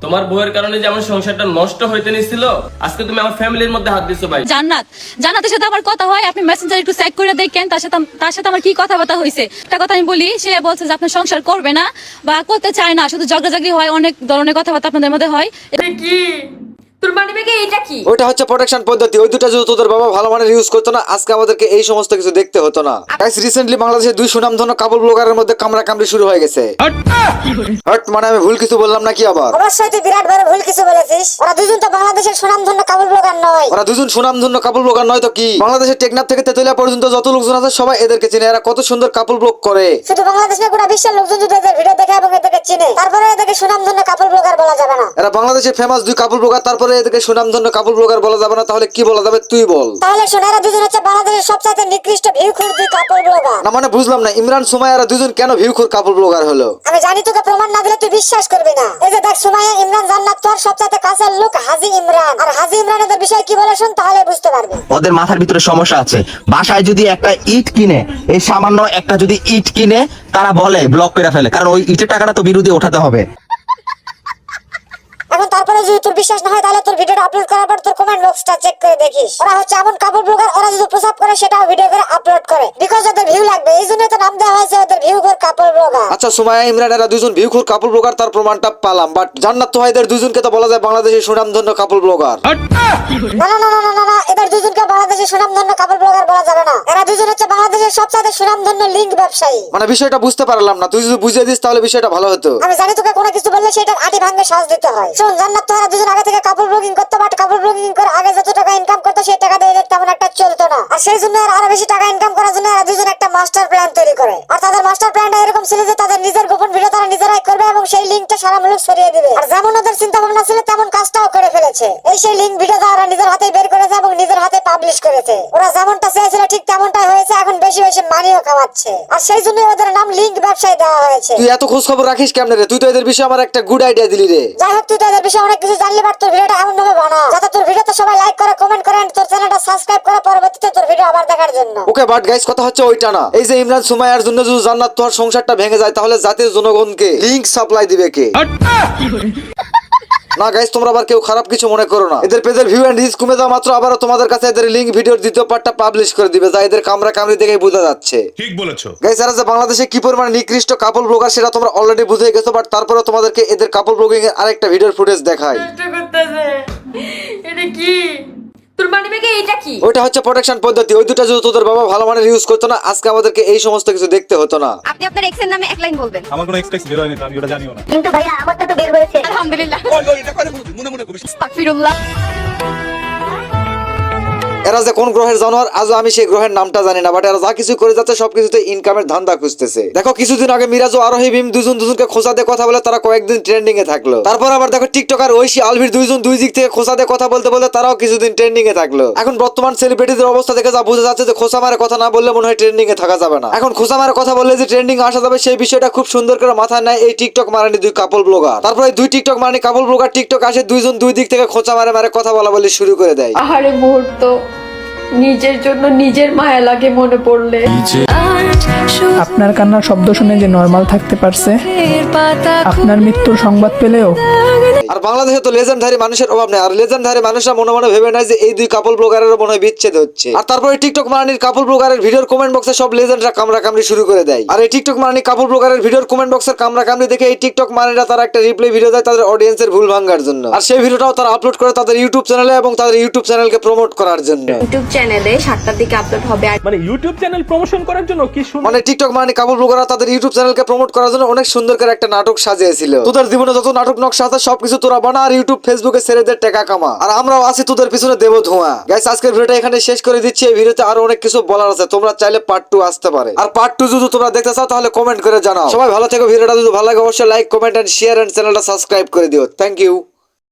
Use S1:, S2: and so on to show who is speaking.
S1: তোমার বউয়ের কারণে যে আমার সংসারটা নষ্ট হইতে নিছিল আজকে তুমি আমার ফ্যামিলির মধ্যে হাত দিছো ভাই।
S2: জান্নাত জান্নাতের সাথে আমার কথা হয় আপনি মেসেঞ্জার একটু চেক করে দেখেন তার সাথে তার সাথে আমার কি কথাবার্তা হয়েছে একটা কথা আমি বলি সে বলছে যে আপনার সংসার করবে না বা করতে চায় না শুধু ঝগড়াঝগড়ি হয় অনেক ধরনের কথাবার্তা আপনাদের মধ্যে হয়।
S3: এটা কি? তোর মানি ব্যাগে এটা কি?
S4: ওইটা হচ্ছে প্রোটেকশন পদ্ধতি। ওই দুটা যদি তোদের বাবা ভালো মানের ইউজ করতো না আজকে আমাদেরকে এই সমস্ত কিছু দেখতে হতো না। গাইস রিসেন্টলি বাংলাদেশে দুই সুনামধন্য কাপড় ব্লগারের মধ্যে কামড়া কামড়ি শুরু হয়ে গেছে। হট। মানে আমি ভুল কিছু বললাম নাকি আবার?
S5: অবশ্যই তুই বিরাট বড় ভুল কিছু বলেছিস। ওরা দুজন তো বাংলাদেশের সুনামধন্য কাপড় ব্লগার নয়।
S4: ওরা দুজন সুনামধন্য কাপড় ব্লগার নয় তো কি? বাংলাদেশের টেকনাফ থেকে তেতুলিয়া পর্যন্ত যত লোকজন আছে সবাই এদেরকে চেনে। এরা কত সুন্দর কাপড় ব্লগ করে।
S5: শুধু বাংলাদেশ না গোটা বিশ্বের লোকজন যদি এদের ভিডিও দেখে এবং তারপরে এদেরকে সুনামধন্য কাপড় ব্লগার বলা যাবে না।
S4: এরা বাংলাদেশের ফেমাস দুই কাপড় ব্লগার তারপরে এদেরকে সুনামধন্য কাপড় ব্লগার বলা যাবে না তাহলে কি বলা যাবে তুই বল।
S5: তাহলে সোনারা দুজন হচ্ছে বাংলাদেশের সবচাইতে নিকৃষ্ট ভিউখুর দুই কাপড় ব্লগার
S4: না মানে বুঝলাম না ইমরান সুমাইয়া এরা দুজন কেন ভিউখুর কাপড় ব্লগার হলো?
S5: আমি জানি তোকে প্রমাণ না দিলে তুই বিশ্বাস করবি না। এই যে দেখ সুমাইয়া ইমরান জান্নাত তোর সবচাইতে কাছের লোক হাজি ইমরান। আর হাজি ইমরান এদের বিষয়ে কি বলে শুন তাহলে বুঝতে পারবি।
S6: ওদের মাথার ভিতরে সমস্যা আছে। বাসায় যদি একটা ইট কিনে এই সামান্য একটা যদি ইট কিনে তারা বলে ব্লক করে ফেলে। কারণ ওই ইটের টাকাটা তো বিরুদ্ধে ওঠাতে হবে।
S5: এখন তারপরে যদি তোর বিশ্বাস না হয় তাহলে তোর ভিডিওটা আপলোড করার পর তোর কমেন্ট বক্সটা চেক করে দেখিস। ওরা হচ্ছে এমন কাপড় ব্লগার ওরা যদি প্রসাব করে সেটাও ভিডিও করে আপলোড করে। বিকজ ওদের ভিউ লাগবে এই জন্য তো নাম দেওয়া হয়েছে ওদের ভিউ করে কাপড় ব্লগার
S4: আচ্ছা সুমাইয়া ইমরান এরা দুজন ভিউখুর কাপড় ব্লগার তার প্রমাণটা পালাম। বাট জান্নাত তোহাইদের দুজনকে তো বলা যায় বাংলাদেশের সুনামধন্য কাপড় ব্লগার
S5: না না না না না, দুজন হচ্ছে বাংলাদেশের সবচেয়ে সুনামধন্য লিঙ্ক ব্যবসায়ী।
S4: মানে বিষয়টা বুঝতে পারলাম না। তুই যদি বুঝিয়ে দিস তাহলে বিষয়টা ভালো হতো।
S5: আমি জানি তোকে কোনো কিছু বললে সেটা আটি ভাঙে সাজ দিতে হয়। শোন জান্নাত তোরা দুজন আগে থেকে কাপড় ব্লগিং করতে বাট কাপড় ব্লগিং করে আগে যত টাকা ইনকাম করতে সেই টাকা দিয়ে তেমন একটা চলতো না। আর সেই জন্য আরও বেশি টাকা ইনকাম করার জন্য এরা দুজন একটা মাস্টার প্ল্যান তৈরি করে। আর তাদের মাস্টার প্ল্যানটা এরকম ছিল যে তাদের নিজের গোপন ভিডিও তারা নিজেরাই করবে এবং সেই লিঙ্কটা সারা মুলুক ছড়িয়ে দিবে। আর যেমন ওদের চিন্তা ভাবনা ছিল তেমন কাজটাও করে ফেলেছে। এই সেই লিঙ্ক ভিডিও তারা নিজের হাতে বের করেছে এবং নিজের হাতে পাবলিশ করেছে। ওরা যেমনটা চেয়েছিল ঠিক তেমনটাই হয়েছে এখন বেশি বেশি মানিও কামাচ্ছে। আর সেই জন্য ওদের নাম লিঙ্ক ব্যবসায় দেওয়া হয়েছে।
S4: তুই এত খোঁজ খবর রাখিস কেমনে রে? তুই তো এদের বিষয়ে আমার একটা গুড আইডিয়া দিলি রে।
S5: যাই হোক তুই তো এদের বিষয়ে অনেক কিছু জানলি বাট তোর ভিডিওটা এমন ভাবে বানা। যাতে তোর ভিডিওতে সবাই লাইক করে কমেন্ট করে তোর চ্যানেলটা সাবস্ক্রাইব করে পরবর্তীতে তোর ভিডিও আবার দেখার জন্য।
S4: ওকে বাট গাইস কথা হচ্ছে ওইটা না। এই যে ইমরান সুমাইয়ার জন্য যদি জান্নাত তোর সংসারটা ভেঙে যায় তাহলে জাতির জনগণকে লিংক সাপ্লাই দিবে কে? না গাইস তোমরা আবার কেউ খারাপ কিছু মনে করো না। এদের পেজের ভিউ এন্ড রিচ কমে যাওয়া মাত্র আবারও তোমাদের কাছে এদের লিংক ভিডিওর দ্বিতীয় পার্টটা পাবলিশ করে দিবে যা এদের কামরা কামড়ি দেখেই বোঝা যাচ্ছে।
S7: ঠিক বলেছ।
S4: গাইস এরা যে বাংলাদেশে কি পরিমাণ নিকৃষ্ট কাপড় ব্লগার সেটা তোমরা অলরেডি বুঝে গেছো বাট তারপরে তোমাদেরকে এদের কাপড় ব্লগিং এর আরেকটা ভিডিওর ফুটেজ দেখাই।
S3: এটা কি? তোর মানি ব্যাগে এটা কি?
S4: ওইটা হচ্ছে প্রোটেকশন পদ্ধতি। ওই দুটা যদি তোদের বাবা ভালো মানের ইউজ করতো না আজকে আমাদেরকে এই সমস্ত কিছু দেখতে হতো না।
S8: আপনি আপনার এক্সের নামে এক লাইন বলবেন।
S7: আমার কোনো এক্সপেক্ট বের হয়নি তো আমি ওটা জানিও না।
S8: কিন্তু ভাইয়া আমারটা তো বের হয়েছে। আলহামদুলিল্লাহ। আস্তাগফিরুল্লাহ।
S4: এরা যে কোন গ্রহের জানোয়ার, আজও আমি সেই গ্রহের নামটা জানি না বাট এরা যা কিছু করে যাচ্ছে সবকিছুতে ইনকামের ধান্দা খুঁজতেছে। দেখো, কিছুদিন আগে মিরাজ ও আরোহী ভীম দুজন দুজনকে খোঁচা দিয়ে কথা বলে তারা কয়েকদিন ট্রেন্ডিং এ থাকল। তারপর আবার দেখো টিকটক আর ঐশী আলভির দুইজন দুই দিক থেকে খোঁচা দিয়ে কথা বলতে বলতে তারাও কিছুদিন ট্রেন্ডিং এ থাকল। এখন বর্তমান সেলিব্রিটিদের অবস্থা দেখে যা বোঝা যাচ্ছে যে খোঁচা মারে কথা না বললে মনে হয় ট্রেন্ডিং এ থাকা যাবে না। এখন খোঁচা মারে কথা বললে যে ট্রেন্ডিং আসা যাবে, সেই বিষয়টা খুব সুন্দর করে মাথায় নেয় এই টিকটক মারানি দুই কাপল ব্লগার তারপর দুই টিকটক মারানি কাপল ব্লগার টিকটক আসে দুইজন দুই দিক থেকে খোঁচা মারে মারে কথা বলা বলি শুরু করে দেয়।
S3: আহারে মুহূর্ত। নিজের জন্য নিজের মায়া লাগে মনে পড়লে।
S9: আপনার কান্নার শব্দ শুনে যে নর্মাল থাকতে পারছে আপনার মৃত্যুর সংবাদ পেলেও
S4: আর বাংলাদেশে তো লেজেন্ডধারী মানুষের অভাব নেই আর লেজেন্ডধারী মানুষরা মনে মনে ভেবে নেয় যে এই দুই কাপল ব্লগারের মনে হয় বিচ্ছেদ হচ্ছে। আর তারপরে টিকটক মারানির কাপল ব্লগারের ভিডিওর কমেন্ট বক্সে সব লেজেন্ডরা কামড়া কামড়ি শুরু করে দেয়। আর এই টিকটক মারানি কাপল ব্লগারের ভিডিওর কমেন্ট বক্সের কামড়া কামড়ি দেখে এই টিকটক মারানিরা তারা একটা রিপ্লাই ভিডিও দেয় তাদের অডিয়েন্সের ভুল ভাঙার জন্য। আর সেই ভিডিওটাও তারা আপলোড করে তাদের ইউটিউব চ্যানেলে এবং তাদের ইউটিউব চ্যানেলকে প্রমোট করার জন্য।
S8: ইউটিউব চ্যানেলে সাতটার দিকে আপলোড হবে আর
S10: মানে ইউটিউব চ্যানেল প্রমোশন করার জন্য কি সুন্দর
S4: মানে টিকটক মানে কাপড় ব্লগাররা তাদের ইউটিউব চ্যানেলকে প্রমোট করার জন্য অনেক সুন্দর করে একটা নাটক সাজিয়েছিল। তোদের জীবনে যত নাটক নকশা আছে সবকিছু তোরা বানা আর ইউটিউব ফেসবুকে ছেড়ে দে টাকা কামা। আর আমরাও আছি তোদের পিছনে দেব ধোঁয়া। গাইস আজকের ভিডিওটা এখানে শেষ করে দিচ্ছি। এই ভিডিওতে আরও অনেক কিছু বলার আছে। তোমরা চাইলে পার্ট টু আসতে পারে। আর পার্ট টু যদি তোমরা দেখতে চাও তাহলে কমেন্ট করে জানাও। সবাই ভালো থেকো। ভিডিওটা যদি ভালো লাগে অবশ্যই like comment and share and চ্যানেলটা সাবস্ক্রাইব করে দিও। Thank you